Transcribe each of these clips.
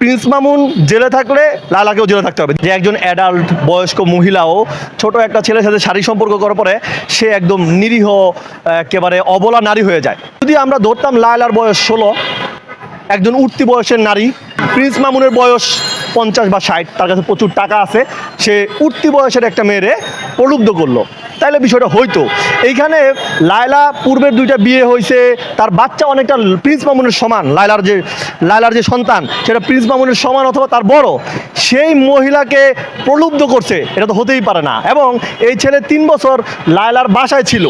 Prince Mamun জেলে থাকলে লালাকেও জেলে থাকতে হবে। যে একজন অ্যাডাল্ট বয়স্ক মহিলাও ছোট একটা ছেলের সাথে শারীরিক সম্পর্ক করার পরে সে একদম নিরীহ, একেবারে অবলা নারী হয়ে যায়। যদি আমরা ধরতাম লায়লার বয়স ষোলো, একজন উঠতি বয়সের নারী, প্রিন্স মামুনের বয়স পঞ্চাশ বা ষাট, তার কাছে প্রচুর টাকা আছে, সে উঠতি বয়সের একটা মেয়েরে প্রলুব্ধ করল। তাইলে বিষয়টা হইতো। এইখানে লায়লা পূর্বের দুইটা বিয়ে হয়েছে তার বাচ্চা অনেকটা প্রিন্স মামুনের সমান, লায়লার যে লায়লার যে সন্তান, সেটা প্রিন্স মামুনের সমান অথবা তার বড়। সেই মহিলাকে প্রলুব্ধ করছে, এটা তো হতেই পারে না। এবং এই ছেলে তিন বছর লায়লার বাসায় ছিল।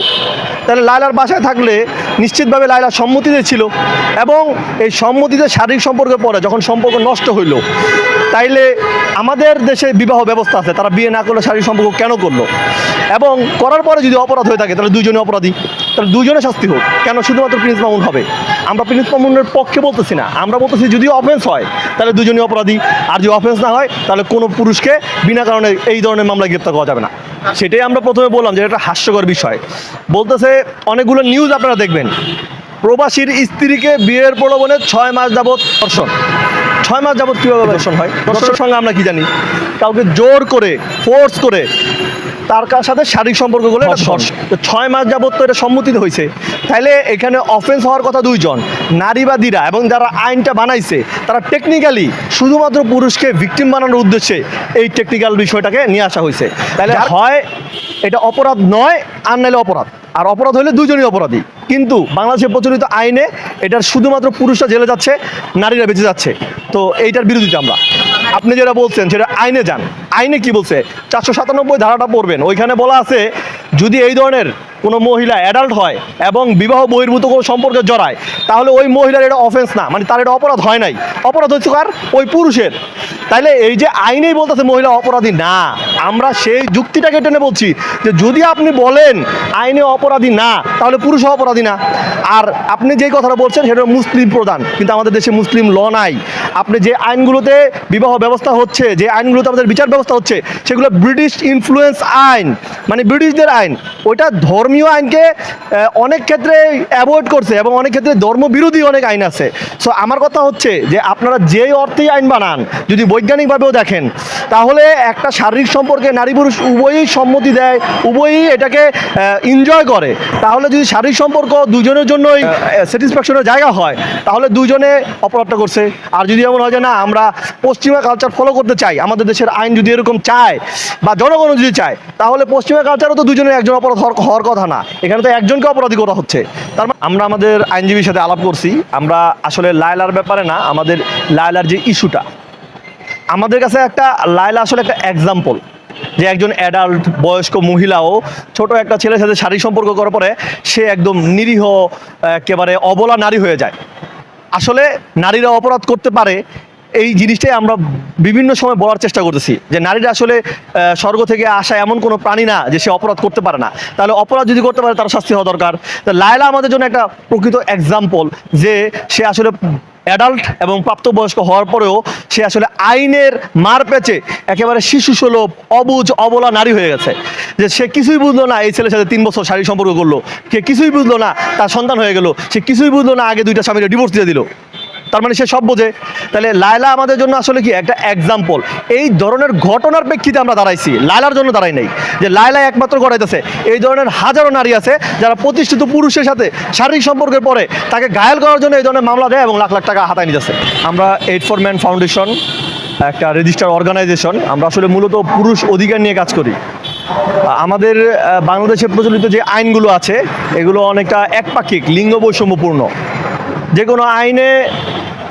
তাহলে লায়লার বাসায় থাকলে নিশ্চিতভাবে লায়লা সম্মতিতে ছিল। এবং এই সম্মতিতে শারীরিক সম্পর্কের পরে যখন সম্পর্ক নষ্ট হইল, তাইলে আমাদের দেশে বিবাহ ব্যবস্থা আছে। তারা বিয়ে না করলে শারীরিক সম্পর্ক কেন করল? এবং করার পরে যদি অপরাধ হয়ে থাকে, তাহলে দুজনে অপরাধী। তাহলে দুজনে শাস্তি হোক। কেন? শুধুমাত্র প্রিন্স মামুন হবে। আমরা প্রিন্স মামুনের পক্ষে বলতেছি না। আমরা বলতেছি, যদি অফেন্স হয়, তাহলে দুজনই অপরাধী। আর যদি অফেন্স না হয়, তাহলে কোনো পুরুষকে বিনা কারণে এই ধরনের মামলায় গ্রেপ্তার করা যাবে না। সেটাই আমরা প্রথমে বললাম যে, এটা হাস্যকর বিষয়। বলতেছে, অনেকগুলো নিউজ আপনারা দেখবেন। প্রবাসীর স্ত্রীকে বিয়ের প্রলোভনে ছয় মাস যাবৎ ধর্ষণ। ছয় মাস যাবৎ কীভাবে ধর্ষণ হয়? ধর্ষণের সঙ্গে আমরা কি জানি? কাউকে জোর করে ফোর্স করে তার কার সাথে শারীরিক সম্পর্ক করলে এটা ধর্ষণ ছয় মাস যাবত তো এটা সম্মতিতে হয়েছে। তাহলে এখানে অফেন্স হওয়ার কথা দুইজন নারীবাদীরা এবং যারা আইনটা বানাইছে তারা টেকনিক্যালি শুধুমাত্র পুরুষকে ভিকটিম বানানোর উদ্দেশ্যে এই টেকনিক্যাল বিষয়টাকে নিয়ে আসা হয়েছে। তাহলে হয় এটা অপরাধ নয়, আর নাইলে অপরাধ। আর অপরাধ হলে দুজনই অপরাধী। কিন্তু বাংলাদেশের প্রচলিত আইনে এটার শুধুমাত্র পুরুষরা জেলে যাচ্ছে, নারীরা বেঁচে যাচ্ছে। তো এইটার বিরোধিতা আমরা। আপনি যেটা বলছেন, সেটা আইনে যান। আইনে কি বলছে? চারশো সাতানব্বই ধারাটা পড়বেন। ওইখানে বলা আছে, যদি এই ধরনের কোনো মহিলা অ্যাডাল্ট হয় এবং বিবাহ বহির্ভূত কোনো সম্পর্কে জড়ায়, তাহলে ওই মহিলার এটা অফেন্স না মানে তার এটা অপরাধ হয় নাই। অপরাধ হচ্ছে কার? ওই পুরুষের। তাইলে এই যে আইনেই বলতেছে মহিলা অপরাধী, না। আমরা সেই যুক্তিটাকে টেনে বলছি যে যদি আপনি বলেন আইনে অপরাধী না, তাহলে পুরুষ অপরাধী না। আর আপনি যেই কথাটা বলছেন, সেটা মুসলিম প্রধান, কিন্তু আমাদের দেশে মুসলিম ল নাই। আপনি যে আইনগুলোতে বিবাহ ব্যবস্থা হচ্ছে, যে আইনগুলোতে আমাদের বিচার ব্যবস্থা হচ্ছে, সেগুলো ব্রিটিশ ইনফ্লুয়েন্স আইন মানে ব্রিটিশদের আইন, ওইটা ধর্মীয় আইনকে অনেক ক্ষেত্রে অ্যাভয়েড করছে এবং অনেক ক্ষেত্রে ধর্মবিরোধী অনেক আইন আছে। সো আমার কথা হচ্ছে যে আপনারা যেই অর্থেই আইন বানান, যদি বৈজ্ঞানিকভাবেও দেখেন, তাহলে একটা শারীরিক সম্পর্কে নারী পুরুষ উভয়ই সম্মতি দেয়, উভয়ই এটাকে এনজয় করে। তাহলে যদি শারীরিক সম্পর্ক দুজনের জন্যই স্যাটিসফ্যাকশনের জায়গা হয়, তাহলে দুজনে অপরাধটা করছে। আর যদি এমন হয় যে না, আমরা পশ্চিমা কালচার ফলো করতে চাই, আমাদের দেশের আইন যদি এরকম চায়, বা জনগণ যদি চায়, তাহলে পশ্চিমা কালচারও তো দুজনের একজন অপরাধ হওয়ার হওয়ার কথা না এখানে তো একজনকে অপরাধী করা হচ্ছে। তার মানে আমরা আমাদের আইনজীবীর সাথে আলাপ করছি। আমরা আসলে লায়লার ব্যাপারে না, আমাদের লায়লার যে ইস্যুটা। আমাদের কাছে একটা, লায়লা আসলে একটা এক্সাম্পল যে একজন অ্যাডাল্ট বয়স্ক মহিলাও ছোট একটা ছেলের সাথে শারীরিক সম্পর্ক করার পরে সে একদম নিরীহ, একেবারে অবলা নারী হয়ে যায়। আসলে নারীরা অপরাধ করতে পারে এই জিনিসটাই আমরা বিভিন্ন সময় বলার চেষ্টা করতেছি যে নারীরা আসলে স্বর্গ থেকে আসা এমন কোনো প্রাণী না যে সে অপরাধ করতে পারে না। তাহলে অপরাধ যদি করতে পারে, তার শাস্তি হওয়া দরকার। তো লায়লা আমাদের জন্য একটা প্রকৃত এক্সাম্পল যে সে আসলে অ্যাডাল্ট এবং প্রাপ্তবয়স্ক হওয়ার পরেও সে আসলে আইনের মার পেচে একেবারে শিশু সুলভ অবুজ, অবলা নারী হয়ে গেছে। যে সে কিছুই বুঝলো না এই ছেলের সাথে তিন বছর শারীরিক সম্পর্ক করল। সে কিছুই বুঝলো না তার সন্তান হয়ে গেল। সে কিছুই বুঝলো না আগে দুইটা স্বামীকে ডিভোর্স দিয়ে দিল। তার মানে সে সব বোঝে। তাহলে লায়লা আমাদের জন্য আসলে কি? একটা এক্সাম্পল এই ধরনের ঘটনার প্রেক্ষিতে আমরা দাঁড়াইছি। লায়লার জন্য দাঁড়াই নাই। যে লায়লা একমাত্র গড়াইতেছে এই ধরনের হাজারো নারী আছে যারা প্রতিষ্ঠিত পুরুষের সাথে শারীরিক সম্পর্কের পরে তাকে ঘায়াল করার জন্য এই ধরনের মামলা দেয় এবং লাখ লাখ টাকা হাতায় নিতেছে আমরা এইট ফর ম্যান ফাউন্ডেশন একটা রেজিস্টার অর্গানাইজেশন আমরা আসলে মূলত পুরুষ অধিকার নিয়ে কাজ করি। আমাদের বাংলাদেশে প্রচলিত যে আইনগুলো আছে, এগুলো অনেকটা একপাক্ষিক লিঙ্গ বৈষম্যপূর্ণ যে কোনো আইনে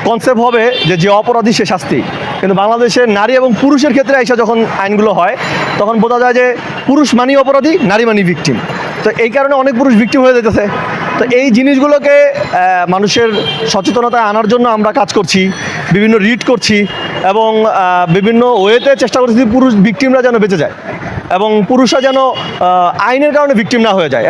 কনসেপ্ট হবে যে যে অপরাধী সে শাস্তি। কিন্তু বাংলাদেশের নারী এবং পুরুষের ক্ষেত্রে এসে যখন আইনগুলো হয়, তখন বোঝা যায় যে পুরুষ মানি অপরাধী, নারী মানি ভিকটিম তো এই কারণে অনেক পুরুষ ভিকটিম হয়ে যেতেছে। তো এই জিনিসগুলোকে মানুষের সচেতনতায় আনার জন্য আমরা কাজ করছি, বিভিন্ন রিড করছি এবং বিভিন্ন ওয়েতে চেষ্টা করছি পুরুষ ভিকটিমরা যেন বেঁচে যায় এবং পুরুষরা যেন আইনের কারণে ভিকটিম না হয়ে যায়।